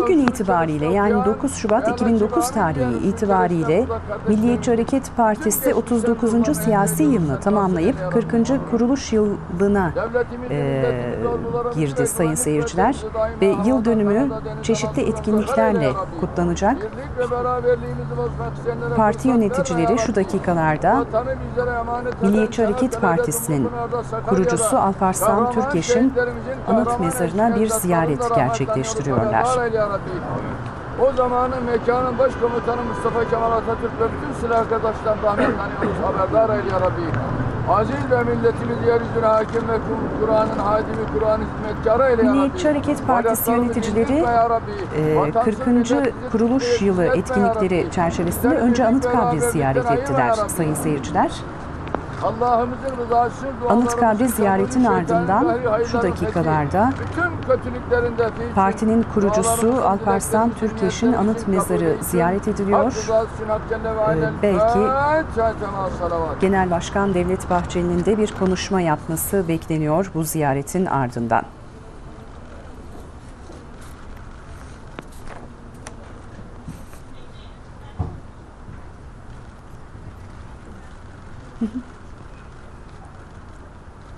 Bugün itibariyle yani 9 Şubat 2009 tarihi itibariyle Milliyetçi Hareket Partisi 39. siyasi yılını tamamlayıp 40. kuruluş yılına e, girdi sayın seyirciler ve yıl dönümü çeşitli etkinliklerle kutlanacak. Parti yöneticileri şu dakikalarda Milliyetçi Hareket Partisi'nin kurucusu Alparslan Türkeş'in anıt mezarına bir ziyaret gerçekleştiriyorlar. O zamanın mekanın başkomutanı Mustafa Kemal Atatürk ve bütün silah arkadaşlar rahmetten yalnız haberdar eyle ya Rabbi. Aziz ve milletimiz yeryüzüne hakim ve Kur'an'ın hadimi, Kur'an'ın hizmetkarı eyle ya Rabbi. Milliyetçi Hareket Partisi yöneticileri e, 40. kuruluş yılı etkinlikleri çerçevesinde önce Anıtkabir'i ziyaret ettiler sayın seyirciler. Anıtkabir ziyaretin ardından şu dakikalarda partinin kurucusu Alparslan Türkeş'in anıt mezarı ziyaret ediliyor. Ee, belki Genel Başkan Devlet Bahçeli'nin de bir konuşma yapması bekleniyor bu ziyaretin ardından.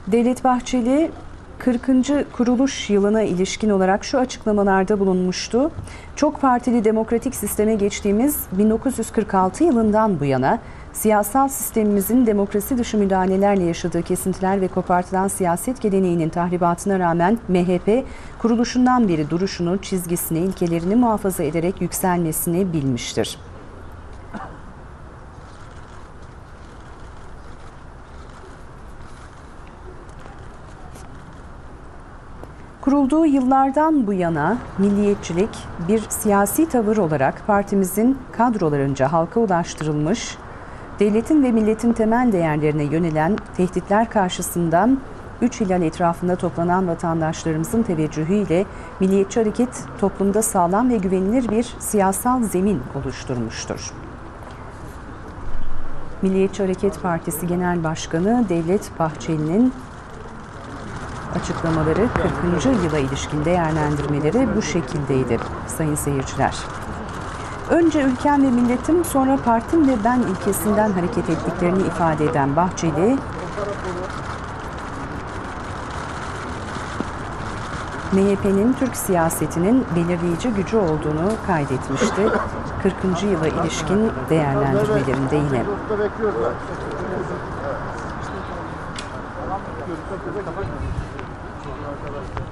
Devlet Bahçeli 40. kuruluş yılına ilişkin olarak şu açıklamalarda bulunmuştu. Çok partili demokratik sisteme geçtiğimiz 1946 yılından bu yana siyasal sistemimizin demokrasi dışı müdahalelerle yaşadığı kesintiler ve kopartılan siyaset geleneğinin tahribatına rağmen MHP kuruluşundan beri duruşunu, çizgisini, ilkelerini muhafaza ederek yükselmesini bilmiştir. Kurulduğu yıllardan bu yana milliyetçilik bir siyasi tavır olarak partimizin kadrolarınca halka ulaştırılmış, devletin ve milletin temel değerlerine yönelen tehditler karşısından üç hilal etrafında toplanan vatandaşlarımızın teveccühüyle Milliyetçi Hareket toplumda sağlam ve güvenilir bir siyasal zemin oluşturmuştur. Milliyetçi Hareket Partisi Genel Başkanı Devlet Bahçeli'nin açıklamaları 40. yıla ilişkin değerlendirmeleri bu şekildeydi sayın seyirciler. Önce ülkem ve milletim sonra partim ve ben ilkesinden hareket ettiklerini ifade eden Bahçeli, MHP'nin Türk siyasetinin belirleyici gücü olduğunu kaydetmişti. 40. yıla ilişkin değerlendirmelerinde yine arkadaşlar.